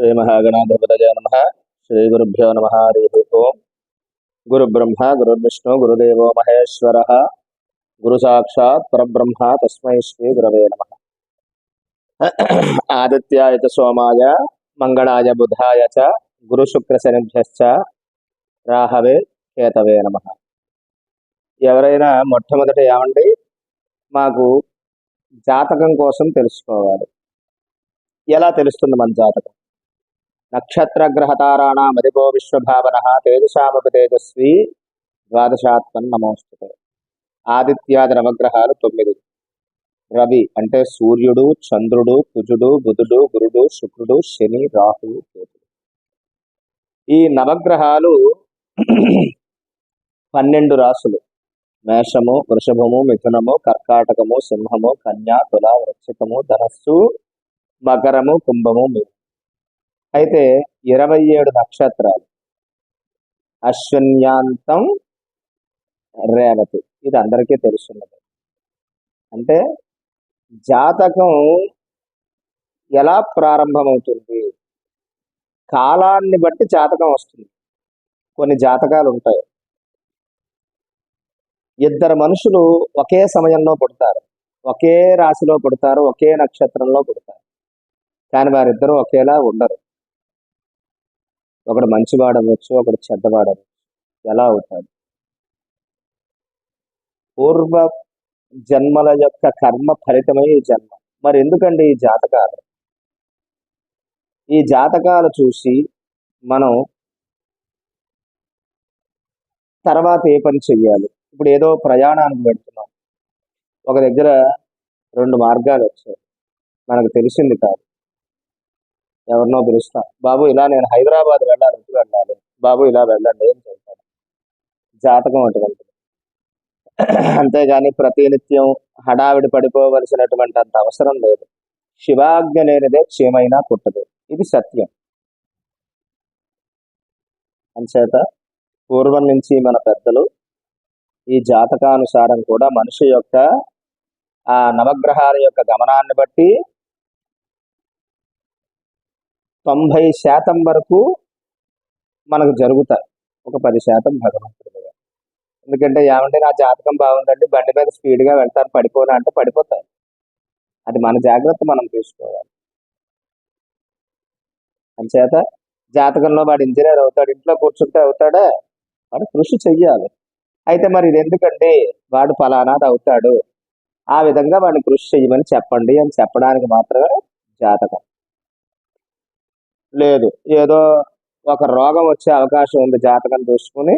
శ్రీమహాగణాధిపతయ నమ. శ్రీ గురుభ్యో నమ. హరి ఓం. గురు బ్రహ్మ గురుర్విష్ణు గురుదేవో మహేశ్వర. గురు సాక్షాత్ పరబ్రహ్మ తస్మై శ్రీ గురవే నమ. ఆదిత్యాయ చ సోమాయ మంగళాయ బుధాయ చ గురు శుక్రశనిభ్యశ్చ రాహవే కేతవే నమ. ఎవరైనా మొట్టమొదట ఏమండి? మాకు జాతకం కోసం తెలుసుకోవాలి. ఎలా తెలుస్తుంది మన జాతకం? నక్షత్ర గ్రహ విశ్వభావన తేజసామపి తేజస్వి ద్వాదశాత్మన్ నమోస్తుతే. ఆదిత్యాది నవగ్రహాలు తొమ్మిది. రవి అంటే సూర్యుడు చంద్రుడు కుజుడు బుధుడు గురుడు శుక్రుడు శని రాహువు కేతుడు. ఈ నవగ్రహాలు పన్నెండు రాసులు. మేషము వృషభము మిథునము కర్కాటకము సింహము కన్యా తుల వృక్షికము ధనస్సు మకరము కుంభము మీనం. అయితే ఇరవై ఏడు నక్షత్రాలు. అశ్వన్యాంతం రేవతి. ఇది అందరికీ తెలుసున్నది. అంటే జాతకం ఎలా ప్రారంభమవుతుంది? కాలాన్ని బట్టి జాతకం వస్తుంది. కొన్ని జాతకాలు ఉంటాయి. ఇద్దరు మనుషులు ఒకే సమయంలో పుడతారు. ఒకే రాశిలో పుడతారు ఒకే నక్షత్రంలో పుడతారు. కానీ వారిద్దరూ ఒకేలా ఉండరు. ఒకడు మంచివాడవచ్చు ఒకడు చెడ్డవాడవచ్చు ఎలా అవుతాడు? పూర్వ జన్మల యొక్క కర్మ ఫలితమై ఈ జన్మ. మరి ఎందుకండి ఈ జాతకాలు? ఈ జాతకాలు చూసి మనం తర్వాత ఏ పని చెయ్యాలి? ఇప్పుడు ఏదో ప్రయాణానికి పెడుతున్నాం ఒక దగ్గర రెండు మార్గాలు వచ్చాయి. మనకు తెలిసింది కాదు. ఎవరినో పిలుస్తా. బాబు ఇలా నేను హైదరాబాద్ వెళ్ళాలి ఎప్పుడు వెళ్ళాలి? బాబు ఇలా వెళ్ళండి ఏం చెప్తాను జాతకం అటువంటిది అంతేగాని ప్రతినిత్యం హడావిడి పడిపోవలసినటువంటి అంత అవసరం లేదు. శివాజ్ఞ లేనిదే క్షేమైనా పుట్టదు. ఇది సత్యం. అంచేత పూర్వం నుంచి మన పెద్దలు ఈ జాతకానుసారం కూడా మనిషి యొక్క ఆ నవగ్రహాల యొక్క గమనాన్ని బట్టి తొంభై శాతం వరకు మనకు జరుగుతాయి. ఒక పది శాతం భగవంతుడి మీద ఎందుకంటే ఏమంటే నా జాతకం బాగుందండి బండి మీద స్పీడ్గా వెళ్తాను పడిపోనా అంటే పడిపోతాను. అది మన జాగ్రత్త మనం తీసుకోవాలి. అంచేత జాతకంలో వాడు ఇంజనీర్ అవుతాడు ఇంట్లో కూర్చుంటే అవుతాడా? వాడు కృషి చెయ్యాలి. అయితే మరి ఇది ఎందుకండి? వాడు ఫలానాది అవుతాడు. ఆ విధంగా వాడిని కృషి చెయ్యమని చెప్పండి అని చెప్పడానికి మాత్రమే జాతకం. లేదు. ఏదో ఒక రోగం వచ్చే అవకాశం ఉంది జాతకం చూసుకుని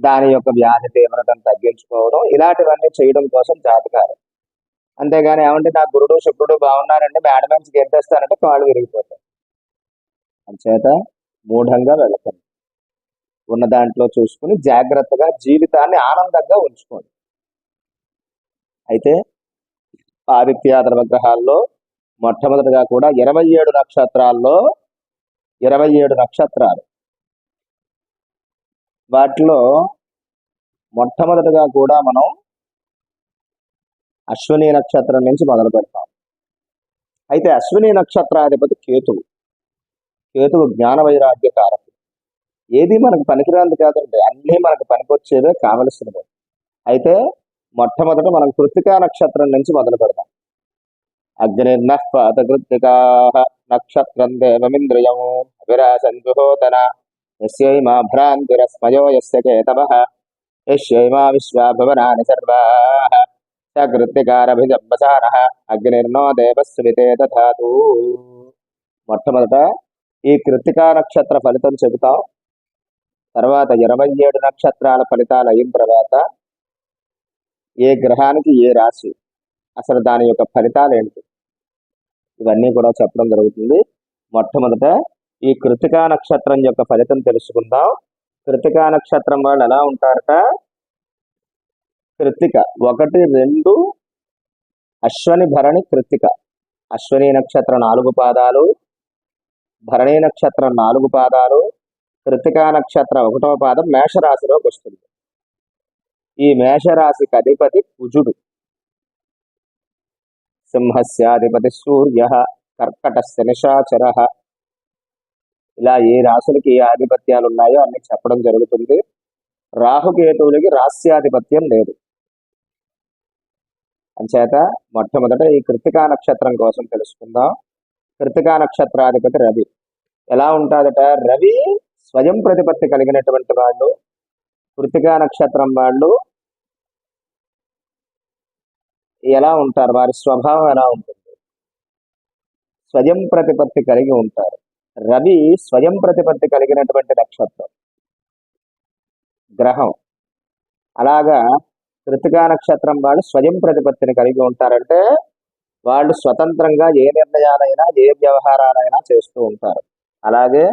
దాని యొక్క వ్యాధి తీవ్రతను తగ్గించుకోవడం ఇలాంటివన్నీ చేయడం కోసం జాతకాలు. అంతేగాని ఏమంటే నా గురుడు శుక్రుడు బాగున్నారంటే మేడ నుంచి గెంతేస్తానంటే కాళ్ళు విరిగిపోతాయి. అంచేత మూఢంగా వెళకండి ఉన్న దాంట్లో చూసుకుని జాగ్రత్తగా జీవితాన్ని ఆనందంగా ఉంచుకోండి. అయితే ఆదిత్యాద విగ్రహాల్లో మొట్టమొదటిగా కూడా ఇరవై ఏడు నక్షత్రాల్లో ఇరవై ఏడు నక్షత్రాలు. వాటిలో మొట్టమొదటిగా కూడా మనం అశ్విని నక్షత్రం నుంచి మొదలు పెడతాం. అయితే అశ్విని నక్షత్రాధిపతి కేతువు. కేతువు జ్ఞాన వైరాగ్య కారకుడు. ఏది మనకు పనికిరాంది కాదండి అన్నీ మనకు పనికొచ్చేవే కావలసినవి. అయితే మొట్టమొదట మనం కృతికా నక్షత్రం నుంచి మొదలు పెడతాం. అగ్నిర్న పాతకృతికా నక్షత్రం దేవమింద్రియం విరాసంజుహోతన యస్యైమా భ్రాంతిరస్మయో యస్య కేతవః యస్యైమా విశ్వా భువనాని సర్వాః స కృత్తికారభిజంబసానః అగ్నిర్నో దేవస్వితే దధాతు మొట్టమొదట ఈ కృత్తికా నక్షత్ర ఫలితం చెబుతాం. తర్వాత ఇరవై ఏడు నక్షత్రాల ఫలితాలు అయిన తర్వాత ఏ గ్రహానికి ఏ రాశి? అసలు దాని యొక్క ఫలితాలు ఏంటి? ఇవన్నీ కూడా చెప్పడం జరుగుతుంది. మొట్టమొదట ఈ కృతికా నక్షత్రం యొక్క ఫలితం తెలుసుకుందాం. కృతికా నక్షత్రం వాళ్ళు ఎలా ఉంటారట? కృతిక ఒకటి రెండు అశ్వని భరణి కృతిక. అశ్వని నక్షత్రం నాలుగు పాదాలు భరణి నక్షత్రం నాలుగు పాదాలు కృతికా నక్షత్రం ఒకటవ పాదం మేషరాశిలోకి వస్తుంది. ఈ మేషరాశికి అధిపతి కుజుడు. సింహస్యాధిపతి సూర్య కర్కటస్య నిశాచర. ఇలా ఏ రాశులకి ఏ ఆధిపత్యాలు ఉన్నాయో అన్ని చెప్పడం జరుగుతుంది. రాహుకేతువులకి రాస్యాధిపత్యం లేదు. అంచేత మొట్టమొదట ఈ కృతికా నక్షత్రం కోసం తెలుసుకుందాం. కృతికా నక్షత్రాధిపతి రవి. ఎలా ఉంటుందట? రవి స్వయం ప్రతిపత్తి కలిగినటువంటి వాళ్ళు. కృతికా నక్షత్రం వాళ్ళు ఎలా ఉంటారు? వారి స్వభావం ఎలా ఉంటుంది? స్వయం ప్రతిపత్తి కలిగి ఉంటారు. రవి స్వయం ప్రతిపత్తి కలిగినటువంటి నక్షత్రం. గ్రహం. అలాగా కృతికా నక్షత్రం వాళ్ళు స్వయం ప్రతిపత్తిని కలిగి ఉంటారంటే వాళ్ళు స్వతంత్రంగా ఏ నిర్ణయాలైనా ఏ వ్యవహారాలైనా చేస్తూ ఉంటారు. అలాగే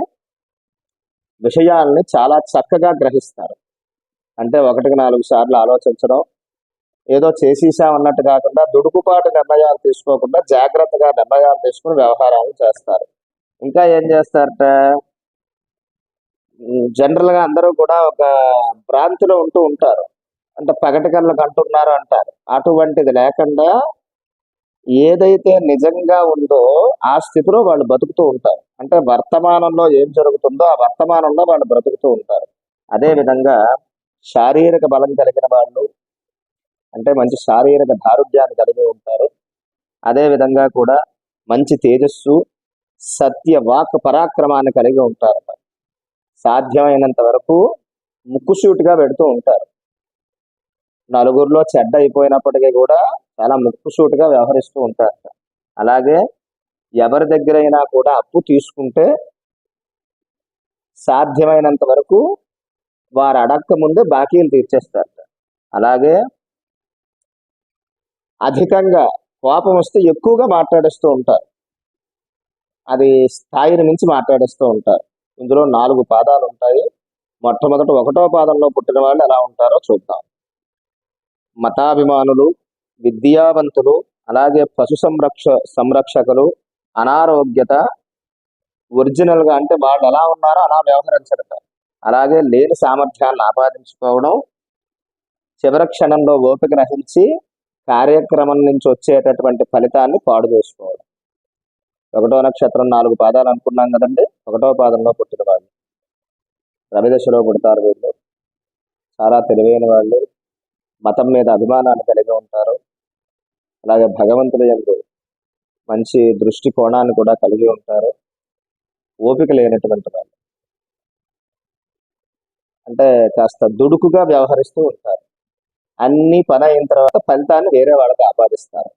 విషయాల్ని చాలా చక్కగా గ్రహిస్తారు. అంటే ఒకటికి నాలుగు సార్లు ఆలోచించడం ఏదో చేసేసామన్నట్టు కాకుండా దుడుకుపాటు నిర్ణయాలు తీసుకోకుండా జాగ్రత్తగా నిర్ణయాలు తీసుకుని వ్యవహారాలు చేస్తారు. ఇంకా ఏం చేస్తారట? జనరల్గా అందరూ కూడా ఒక భ్రాంతిలో ఉంటూ ఉంటారు. అంటే పగటి కళ్ళకు అంటున్నారు అంటారు. అటువంటిది లేకుండా ఏదైతే నిజంగా ఉందో ఆ స్థితిలో వాళ్ళు బతుకుతూ ఉంటారు. అంటే వర్తమానంలో ఏం జరుగుతుందో ఆ వర్తమానంలో వాళ్ళు బ్రతుకుతూ ఉంటారు. అదే విధంగా శారీరక బలం కలిగిన వాళ్ళు అంటే మంచి శారీరక దారుఢ్యాన్ని కలిగి ఉంటారు. అదే విధంగా కూడా మంచి తేజస్సు సత్య వాక్ పరాక్రమాన్ని కలిగి ఉంటారు. సాధ్యమైనంత వరకు ముక్కుసూటిగా పెడుతూ ఉంటారు. నలుగురిలో చెడ్డ అయిపోయినప్పటికీ కూడా చాలా ముక్కుసూటిగా వ్యవహరిస్తూ ఉంటారు. అలాగే ఎవరి దగ్గరైనా కూడా అప్పు తీసుకుంటే సాధ్యమైనంత వరకు వారు అడక్క ముందే బాకీలు తీర్చేస్తారు. అలాగే అధికంగా కోపం వస్తే ఎక్కువగా మాట్లాడేస్తూ ఉంటారు. అది స్థాయిని మించి మాట్లాడేస్తూ ఉంటారు. ఇందులో నాలుగు పాదాలు ఉంటాయి. మొట్టమొదట ఒకటో పాదంలో పుట్టిన వాళ్ళు ఎలా ఉంటారో చూద్దాం. మతాభిమానులు విద్యావంతులు అలాగే పశు సంరక్ష సంరక్షకులు అనారోగ్యత ఒరిజినల్గా అంటే వాళ్ళు ఎలా ఉన్నారో అలా వ్యవహరించడట అలాగే లేని సామర్థ్యాన్ని ఆపాదించుకోవడం చివరి క్షణంలో ఓపిక నశించి కార్యక్రమం నుంచి వచ్చేటటువంటి ఫలితాన్ని పాడు చేసుకోవడం. ఒకటో నక్షత్రం నాలుగు పాదాలు అనుకున్నాం కదండి. ఒకటో పాదంలో పుట్టిన వాళ్ళు. రవిదశలో పుడతారు వీళ్ళు. చాలా తెలివైన వాళ్ళు. మతం మీద అభిమానాన్ని కలిగి ఉంటారు. అలాగే భగవంతుడి ఎందు మంచి దృష్టి కోణాన్ని కూడా కలిగి ఉంటారు. ఓపిక లేనటువంటి వాళ్ళు. అంటే కాస్త దుడుకుగా వ్యవహరిస్తూ ఉంటారు. అన్ని పని అయిన తర్వాత ఫలితాన్ని వేరే వాళ్ళకి ఆపాదిస్తారు